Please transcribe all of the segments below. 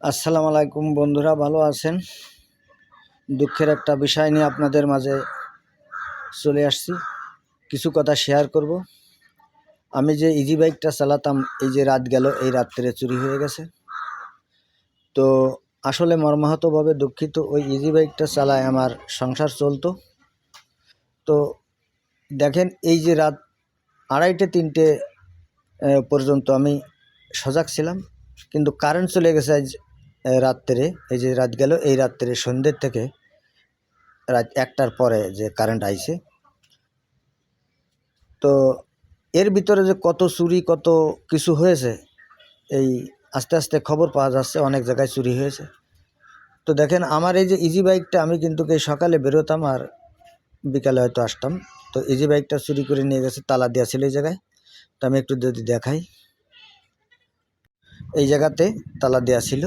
আসসালামু আলাইকুম বন্ধুরা, ভালো আছেন? দুঃখের একটা বিষয় নিয়ে আপনাদের মাঝে চলে আসছি। কিছু কথা শেয়ার করব। আমি যে ইজি বাইকটা চালাতাম, এই যে রাত গেল, এই রাত্রে চুরি হয়ে গেছে। তো আসলে মর্মাহতভাবে দুঃখিত, ওই ইজি বাইকটা চালায় আমার সংসার চলতো। তো দেখেন, এই যে রাত আড়াইটে, তিনটে পর্যন্ত আমি সজাগ ছিলাম, কিন্তু কারেন্ট চলে গেছে আজ রাত্রে, এই যে রাত গেল, এই রাত্রে সন্ধ্যের থেকে রাত একটার পরে যে কারেন্ট আইছে। তো এর ভিতরে যে কত চুরি, কত কিছু হয়েছে, এই আস্তে আস্তে খবর পাওয়া যাচ্ছে, অনেক জায়গায় চুরি হয়েছে। তো দেখেন, আমার এই যে ইজি বাইকটা আমি কিন্তু এই সকালে বেরোতাম আর বিকালে হয়তো আসতাম। তো ইজি বাইকটা চুরি করে নিয়ে গেছে, তালা দেওয়া ছিল এই জায়গায়। তো আমি একটু যদি দেখাই। এই জায়গাতে তালা দেওয়া ছিল,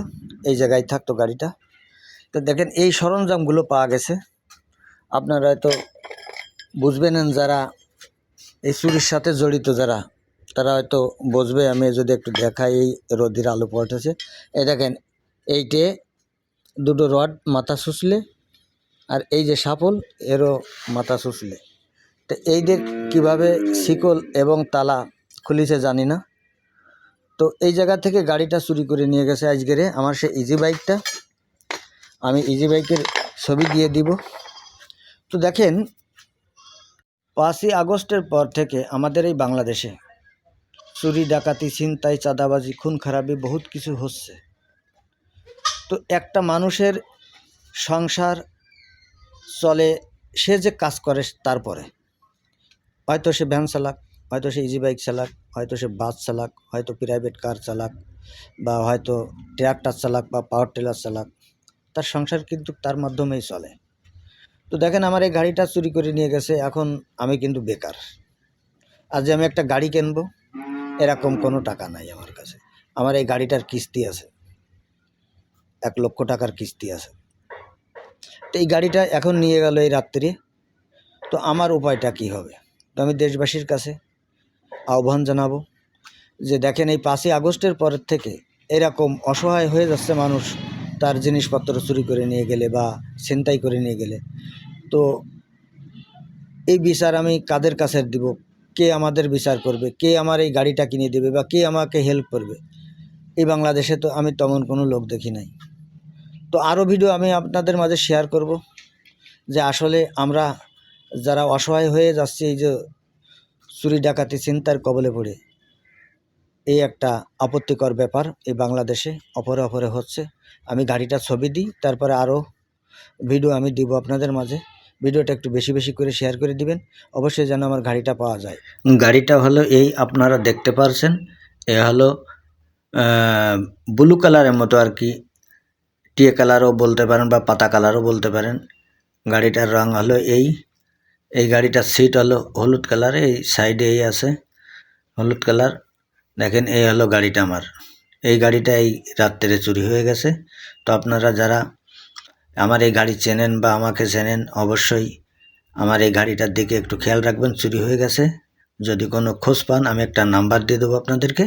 এই জায়গায় থাকতো গাড়িটা। তো দেখেন, এই সরঞ্জামগুলো পাওয়া গেছে। আপনারা হয়তো বুঝবেন যারা এই চুরির সাথে জড়িত যারা, তারা হয়তো বুঝবে, আমি যদি একটু দেখাই এই রোদির আলো পড়তেছে। এই দেখেন, এইটে দুটো রড মাথা শুষলে আর এই যে সাপল, এরও মাথা শুষলে তো এই যে কীভাবে শিকল এবং তালা খুলিছে জানি না। তো এই জায়গা থেকে গাড়িটা চুরি করে নিয়ে গেছে আজকেরে আমার সে ইজি বাইকটা আমি ইজি বাইকের ছবি দিয়ে দিব। তো দেখেন, পাঁচই আগস্টের পর থেকে আমাদের এই বাংলাদেশে চুরি, ডাকাতি, ছিনতাই, চাঁদাবাজি খুন খারাপি বহুত কিছু হচ্ছে। তো একটা মানুষের সংসার চলে, সে যে কাজ করে তারপরে, হয়তো সে ভ্যান চালাক হয়তো সে ইজি বাইক চালাক, হয়তো সে বাস চালাক, হয়তো প্রাইভেট কার চালাক, বা হয়তো ট্রাক্টর চালাক, বা পাওয়ার টেলার চালাক, তার সংসার কিন্তু তার মাধ্যমেই চলে। তো দেখেন আমার এই গাড়িটা চুরি করে নিয়ে গেছে, এখন আমি কিন্তু বেকার। আজ আমি একটা গাড়ি কিনবো, এরকম কোনো টাকা নাই আমার কাছে। আমার এই গাড়িটার কিস্তি আছে। এক লক্ষ টাকার কিস্তি আছে। তো এই গাড়িটা এখন নিয়ে গেল এই রাত্রি। তো আমার উপায়টা কি হবে? তো আমি দেশবাসীর কাছে আহ্বান জানাব যে দেখেন এই পাঁচই আগস্টের পরের থেকে এরকম অসহায় হয়ে যাচ্ছে মানুষ, তার জিনিসপত্র চুরি করে নিয়ে গেলে বা ছিনতাই করে নিয়ে গেলে। তো এই বিচার আমি কাদের কাছে দিব? কে আমাদের বিচার করবে? কে আমার এই গাড়িটা কিনে দেবে বা কে আমাকে হেল্প করবে? এই বাংলাদেশে তো আমি তেমন কোনো লোক দেখি নাই। তো আরও ভিডিও আমি আপনাদের মাঝে শেয়ার করব যে আসলে আমরা যারা অসহায় হয়ে যাচ্ছি, এই যে চুরি ডাকাতি চিন্তার কবলে পড়ে। এই একটা আপত্তিকর ব্যাপার এই বাংলাদেশে অপরে অপরে হচ্ছে। আমি গাড়িটা ছবি দিই, তারপরে আরও ভিডিও আমি দিব আপনাদের মাঝে। ভিডিওটা একটু বেশি বেশি করে শেয়ার করে দিবেন, অবশ্যই যেন আমার গাড়িটা পাওয়া যায়। গাড়িটা হলো এই আপনারা দেখতে পারছেন, এ হলো ব্লু কালারের মতো আর কি। টিয়ে কালারও বলতে পারেন বা পাতা কালারও বলতে পারেন। গাড়িটার রং হলো এই। এই গাড়িটার সিট হলো হলুদ কালার এই সাইডে এই আছে হলুদ কালার দেখেন, এই হলো গাড়িটা আমার। এই গাড়িটা এই রাত্রে চুরি হয়ে গেছে। তো আপনারা যারা আমার এই গাড়ি চেনেন বা আমাকে চেনেন, অবশ্যই আমার এই গাড়িটার দিকে একটু খেয়াল রাখবেন, চুরি হয়ে গেছে। যদি কোনো খোঁজ পান, আমি একটা নাম্বার দিয়ে দেবো আপনাদেরকে।